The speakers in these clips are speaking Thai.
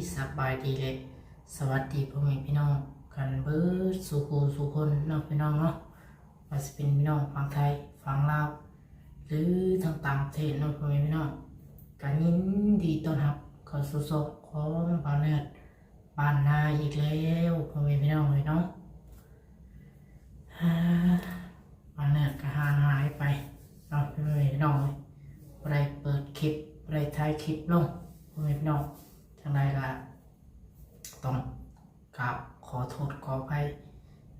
ดีสบายดีเลยสวัสดีพ่อแม่พี่น้องกันเบิดสุขูสุคนน้องพี่น้องเนาะว่าจะเป็นพี่น้องฝั่งไทยฝั่งลาวหรือทางต่างประเทศน้องพ่อแม่พี่น้องกันยินดีต้อนรับเข้าสู่โซกของบ้านเนือดบ้านนาอีกแล้วพ่อแม่พี่น้องเลยเนาะอ่าบ้านเนือดก็ห่างหายไปน้องพ่อแม่พี่น้องเลยได้เปิดคลิปได้ถ่ายคลิปลงพ่อแม่พี่น้อง จังใดก็ต้องกราบขอโทษขออภัย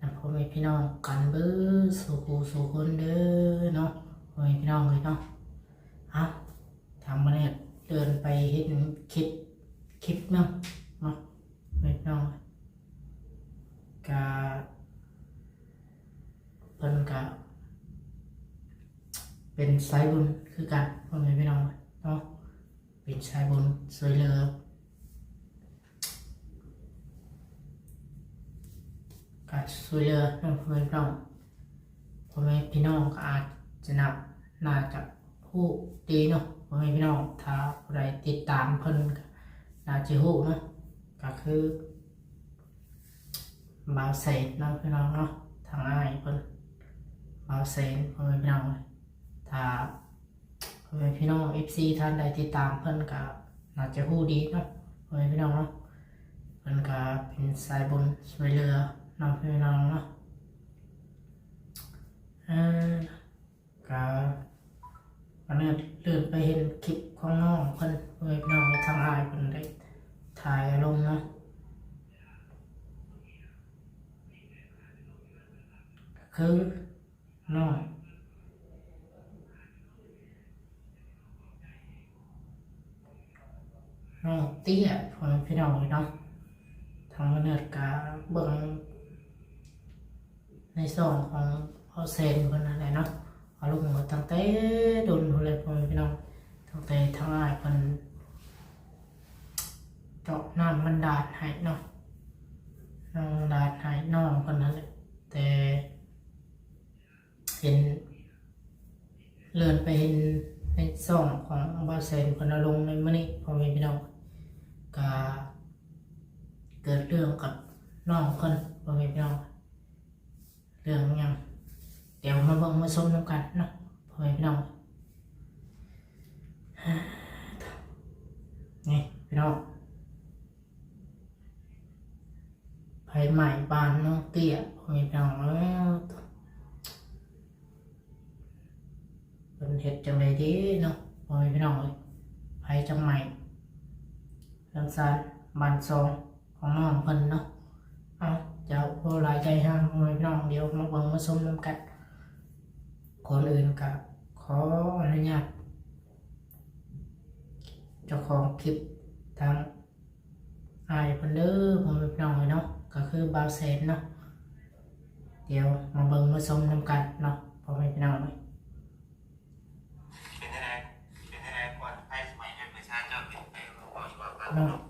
นำพ่อแม่พี่น้องกันเบิดสู่ผู้สู่คนเด้อเนาะพ่อแม่พี่น้องเลยเนาะเอาทางมาเนี่ยเดินไปเห็นคลิปคลิปหนึงเนาะพ่อแม่พี่น้องก็เพิ่นก็เป็นสายบุญคือกันพ่อแม่พี่น้องเนาะเป็นสายบุญสวยเลือ การสวยเหลือน้องพ่อแม่พี่น้องพ่อแม่พี่น้องก็อาจจะนับน่าจะผู้ดีเนาะพ่อแม่พี่น้องถ้าผู้ใดติดตามเพิ่นก็น่าจะฮู้เนาะก็คือบาวเซนน้องพี่น้องเนาะทางอ้ายเพิ่นบาวเซนพ่อแม่พี่น้องถ้าพ่อแม่พี่น้อง FC ท่านใดติดตามเพิ่นก็น่าจะฮู้ดีเนาะพ่อแม่พี่น้องเนาะเพิ่นก็เป็นสายบุญช่วยเหลือ น้องพี่น้องเนาะเอ่อก็วันนี้เลื่อนไปเห็นคลิปของน้องเพิ่นอแม่พี่น้องทางอายเพิ่นได้ถ่ายลงเนาะคือน้องน้องเตี้ยพอพี่น้องเลยเนาะทางเนิร์ดกาเบิ่ง ในส่องของพ่อเซนคนนั้นแหละเนาะเอาลูกมาตั้งแต่โดนพุ่นเลยพ่อพี่น้องตั้งแต่ทางอ้ายเพิ่นเจาะน้ำมันดาดให้เนาะน้องดาดให้น้องคนนั้นแหละแต่เห็นเลื่อนไปเห็นในส่องของบาเซนคนเอาลงในมื้อนี้พ่อแม่พี่น้องก็เกิดเรื่องกับน้องคนพ่อแม่พี่น้อง เรื่องยังเดี๋ยวมาเบิ่งมาชมน้ำกันเนาะพ่อแม่พี่น้องนี่พี่น้องไผ่ใหม่บานน้องเตี้ยพ่อแม่พี่น้องแล้วเป็นเห็ดจังไดดีเนาะพ่อแม่พี่น้องเลยไผ่จังใหม่เรื่องสารบันซองของน้องเพิ่นเนาะเอา เจ้าโบหลายใจห้ามพ่อแม่พี่น้องเดี๋ยวมาเบิ่งมาชมน้ำกันคนอื่นกับขออนุญาตเจ้าของคลิปทางอายเพิ่นเด้อพ่อแม่พี่น้องเนาะก็คือบาวแสนเนาะเดี๋ยวมาเบิ่งมาชมน้ำกันเนาะพ่อแม่พี่น้องเลยเป็นยังไงเป็นยังไงก่อนให้สมัยให้ประชาชนเป็นไปเราบอกอยู่ว่าบ้านเนาะ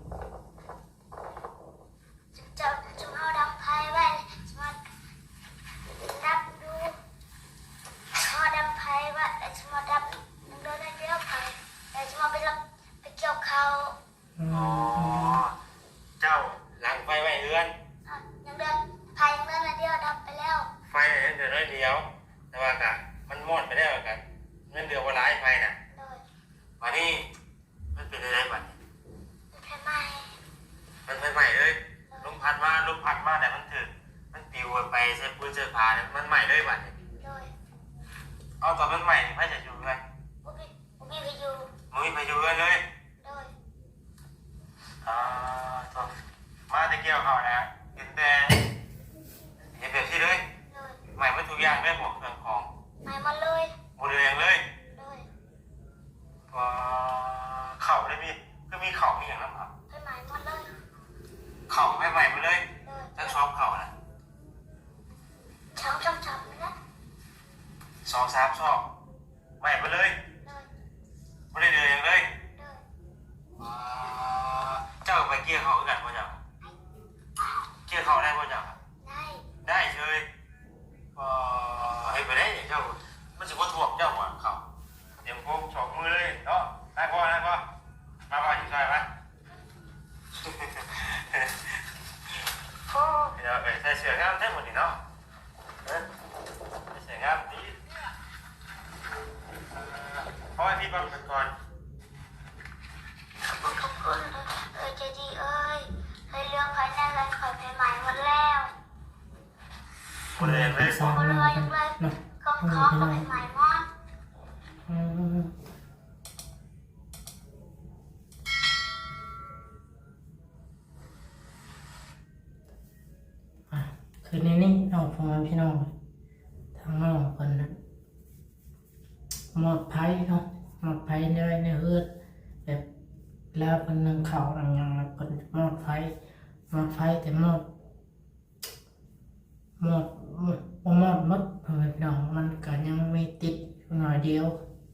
จะ เดียว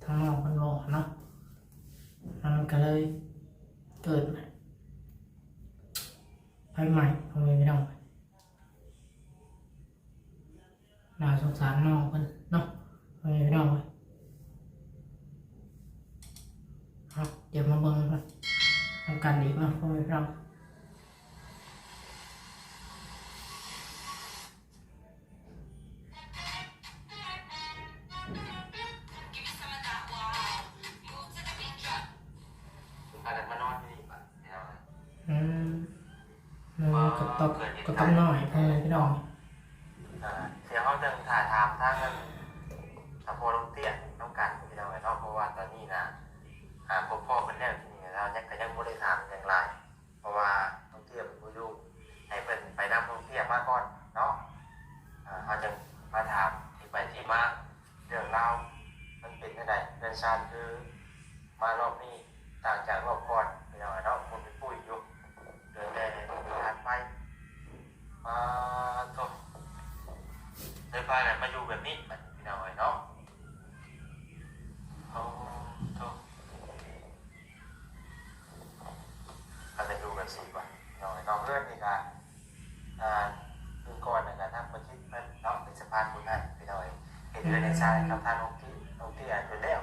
ทั้งหมอคนหมอเนาะมันก็เลยเกิดใหม่ใหม่ขอไเมพี่น้องน่าสงสารน้องเพิ่นเนาะไปพี่น้องเดี๋ยวมาเบิ่งกันอีกเนาะเมพี่น้อง อืมเออกดตกกดตกหน่อยเออพี่น้องเสียงเขาจะถ่ายทำถ้ามันสะโพกลงเตี้ยต้องการพี่น้องไอ้รอบเพราะว่าตอนนี้นะหาพ่อพ่อคนแรกที่นี่เรายังก็ยังไม่ได้ถามอย่างไรเพราะว่าต้องเตี้ยเป็นผู้ลูให้เป็นไปนำลงเตี้ยมาก่อนเนาะอ่าเขาจะมาถามที่ไปที่มาเรื่องเรามันเป็นยังไงเรื่องชาติคือมารอบนี้ต่างจากรอบก่อน มาตกได้พากันมาอยู่แบบนี้มัน่อยเนาะเขาตอันนี้ดูกันสิว่ะน้อยน้อเพื่อนนี่คอ่าคือก่อนนะกระทั่งมาคิดมันเนาะเป็นสะพานบุญให้พี่น้อยเห็นเรื่องในชายกับทางองค์ที่องค์ที่อ่านไปแล้ว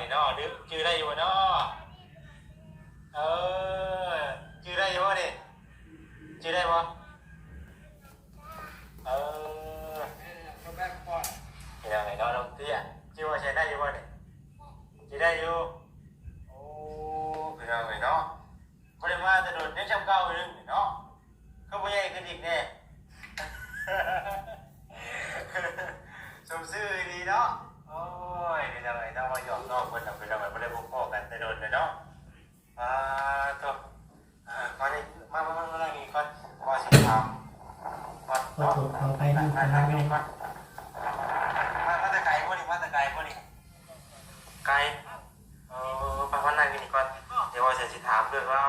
นี่เนาะหรือชื่อได้อยู่เนาะ ไกลเออไปวันนั้กันดีกว่าเดี๋ยวว่าจะสิถามด้วยองเรา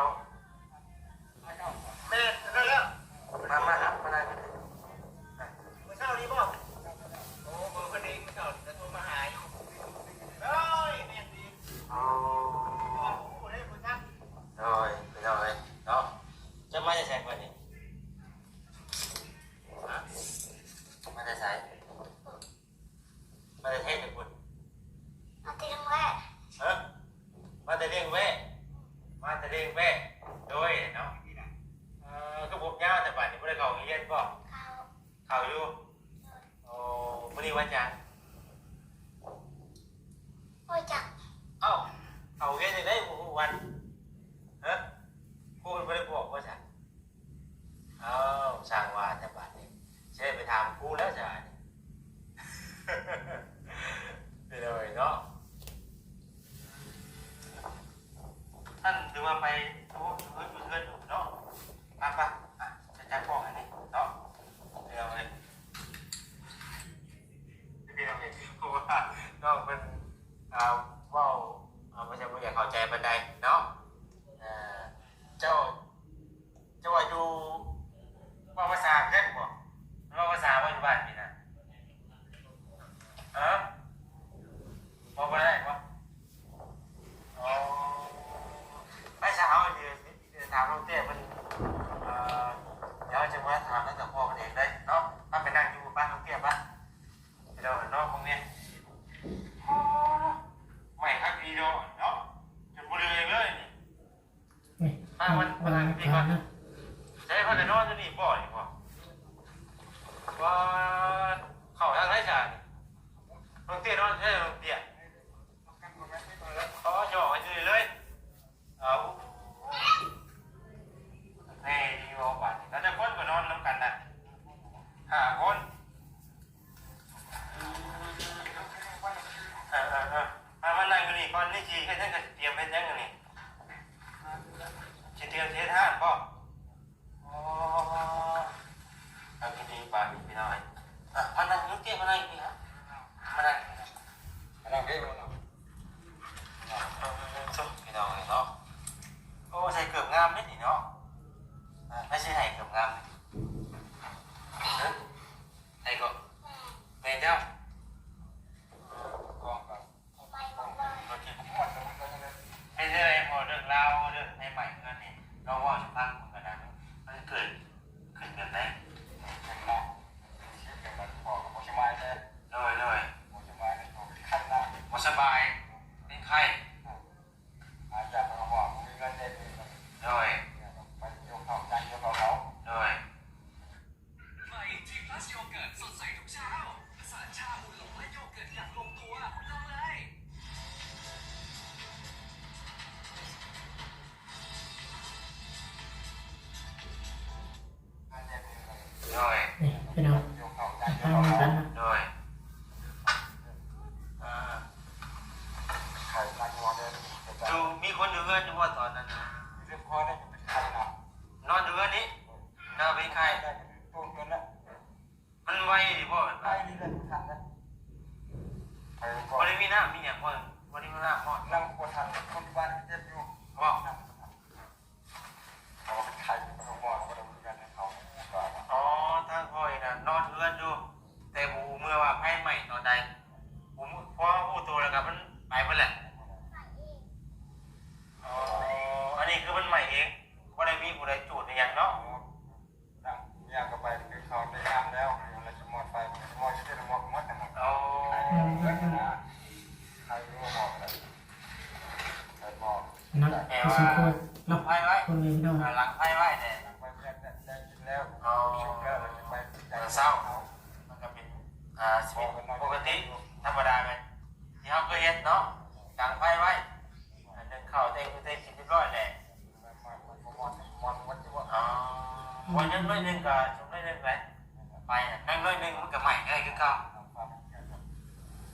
อะแม่งน้อยหนึงมันก็ใหม่ได้คือเก่า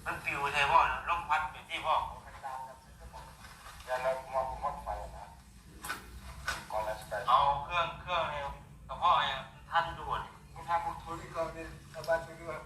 มันฟิวใช่บ่ลมพัดไปที่บ่เอนแล้วใส่เอาเครื่องเครื่องเนี่ยกระเพาะเนี่ยท่านด่วน ผมทำผมทุนก่อนเนี่ยเอาบานไปด้วย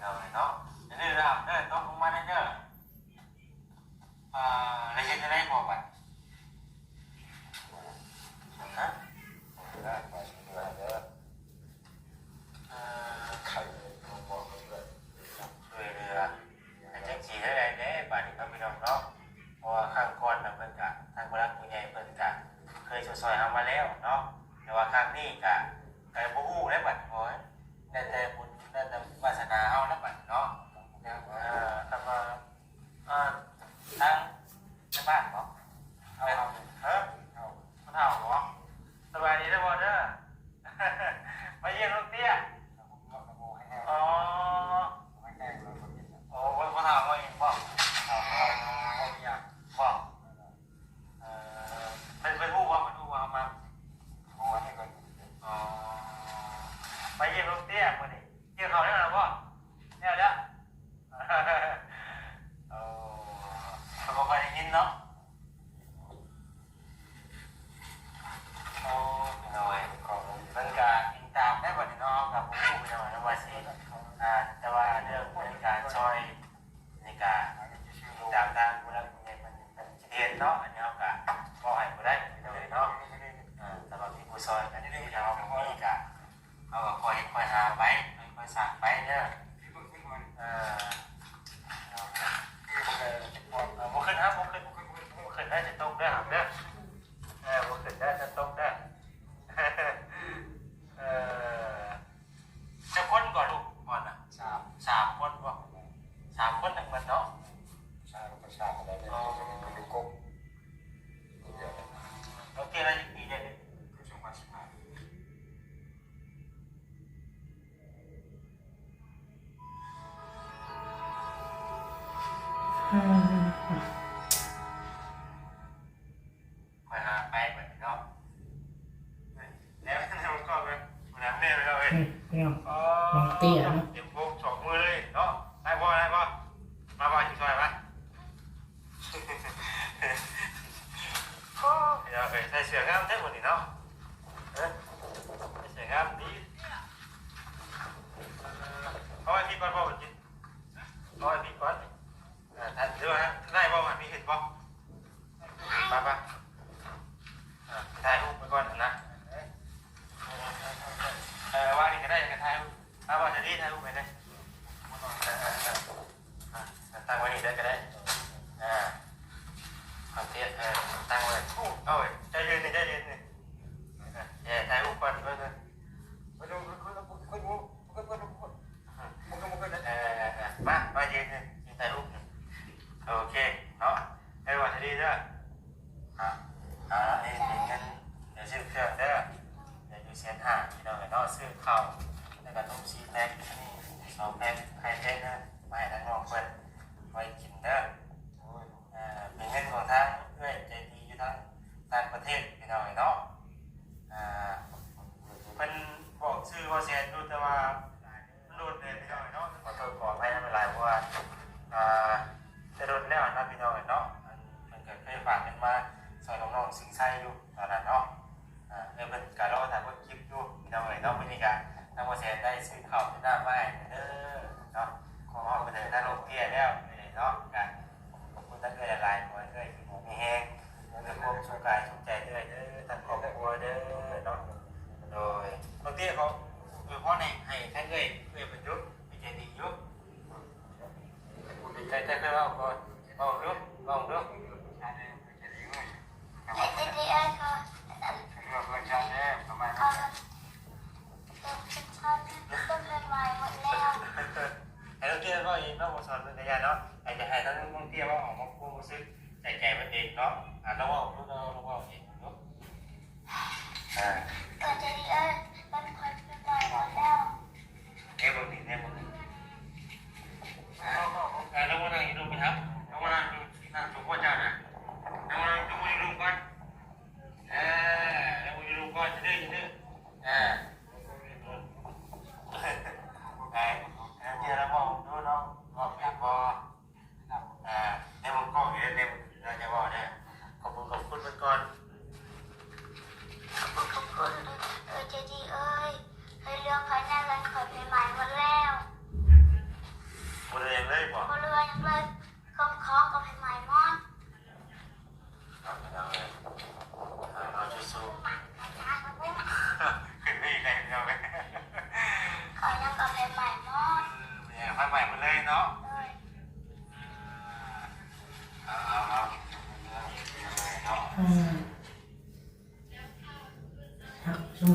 เดี๋ยวเนาะจะได้รับเด้อต้องมาเด้ออ่าแล้วจะได้อกว่ะ ใส่เสื้องามแท้หมดนี่เนาะ อ่านี่มีเงินเดี๋ยวชื่อเครื่องเด้อเดี๋ยวดูเเซนห้าพี่น้อเลยเนาะซื้อเข้าวแล้วก็ต้มซีแพ็คนี่สองแพ็คไข่แพ็คนะมาให้ทางน้องเพิ่นไว้กินเด้ออ่าเป็นเงินของทางเพื่อนใจดีอยู่ทั้งต่างประเทศพี่น้องเลยเนาะอ่าเพิ่นบอกชื่อว่าเซนดูแต่ว่าโดนเลยพี่น้องเนาะขอโทษขออภัยนะเป็นไรเพราะว่าอ่าจะโดนแล้วนะพี่น้องเนาะมันเกิดเคยฝากกันมา อยน้องๆสิงไส้อยู่ตอนนั้นเนาะเออเป็นการรอถ่ายว่าคลิปอยู่พี่น้องเอ๋ยเนาะวันนี้กันทั้งหดแสนได้ซื้อข้าวซื้อน้ำาให้เด้อเนาะขอเอาไปเถิดได้ลงเตี้ยแล้วเนาะกันขอบคุณทั้งเอ๋ยหลายๆคนเอ๋ยที่ผมมีแห้งเรื่องวบชุกกายชุกใจเอ๋ยเด้ 哎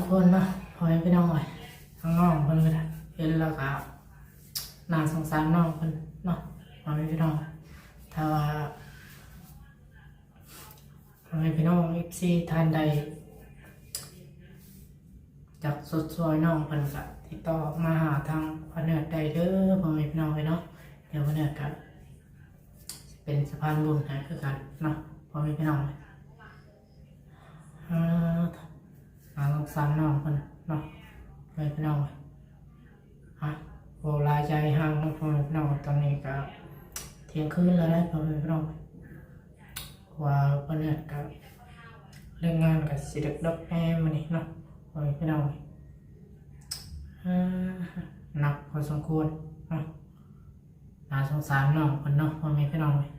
ครับสมควรเนาะพอให้พี่น้องเลยทั้งน้องเพิ่นก็ได้เห็นแล้วก็น่าสงสารน้องเพิ่นเนาะพอให้พี่น้องถ้าว่าพอให้พี่น้องเอฟซีทานใดจากสดซอยน้องเพิ่นก็ติดต่อมาหาทางพนเนิร์ดได้เด้อพอแม่พี่น้องเลยเนาะเดี๋ยวพนเนิร์ดก็เป็นสะพานบุญให้คือกันเนาะพอแม่พี่น้องเลยอ่า มาลองสามน้องเพิ่นเนาะพ่อแม่พี่น้องฮะโอ้ลายใจห่างพ่อแม่พี่น้องตอนนี้ก็เที่ยงคืนแล้วนะพ่อแม่พี่น้องว่าพนเนิร์ดก็เรื่องงานกับสิเด็กดอกแอมมานี่เนาะพ่อแม่พี่น้องหนักพอสมควรเนาะน่าสงสารน้องคนเนาะพ่อแม่พี่น้องเลย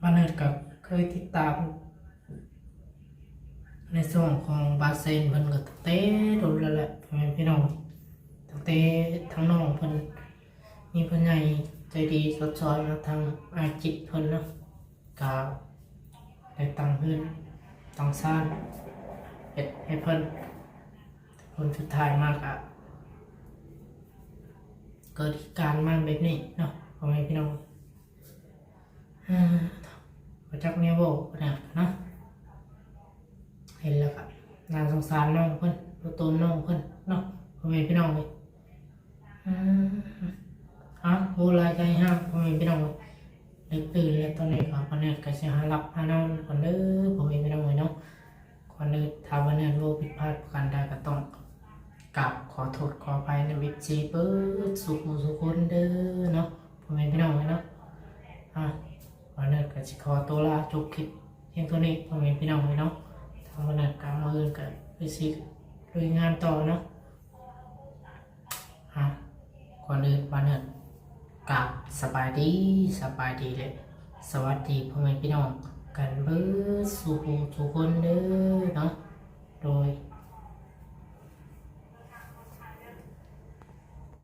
บ้านเนิดกับเคยติดตาม ในส่วนของบาเซนเพิ่นก็ตั้งแต่โดนแล้วแหละพ่อแม่พี่น้องตั้งแต่ทั้งน้องเพิ่นมีเพิ่นใหญ่ใจดีสดซอยมาทางอาจิตเพิ่นเนาะกาได้ตังเพิ่นตังซ่านเฮ็ดให้เพิ่นผลสุดท้ายมากอะเกิดการมาแบบนี้เนาะพ่อแม่พี่น้องอ่าพระจักเนียโบนะเนาะ เห็นแล้วครับน่าสงสารน้องเพิ่นตัวตนน้องเพิ่นเนาะพ่อแม่พี่น้องเลยอ่าอะโบราณใจห้ามพ่อแม่พี่น้องเลยดึกตื่นแล้วตอนนี้ก็พอเนี่ยก็จะหาหลับหานอนก่อนเด้อพ่อแม่พี่น้องเลยเนาะก่อนอื่นถ้าวันนี้โลผิดพลาดประการใดก็ต้องกราบขอโทษขออภัยในวิจีเปิดสุขสุขคนเด้อเนาะพ่อแม่พี่น้องเลยเนาะอะวันนี้ก็สิขอตัวลาจบคลิปเพียงเท่านี้พ่อแม่พี่น้องเลยเนาะ ทางวันนี้กำมือกันไปสิลุยงานต่อเนาะฮะก่อนอื่นวันนี้กราบสบายดีสบายดีเลยสวัสดีพ่อแม่พี่น้อง กันเบิดสู่ทุกคนเด้อเนาะโดย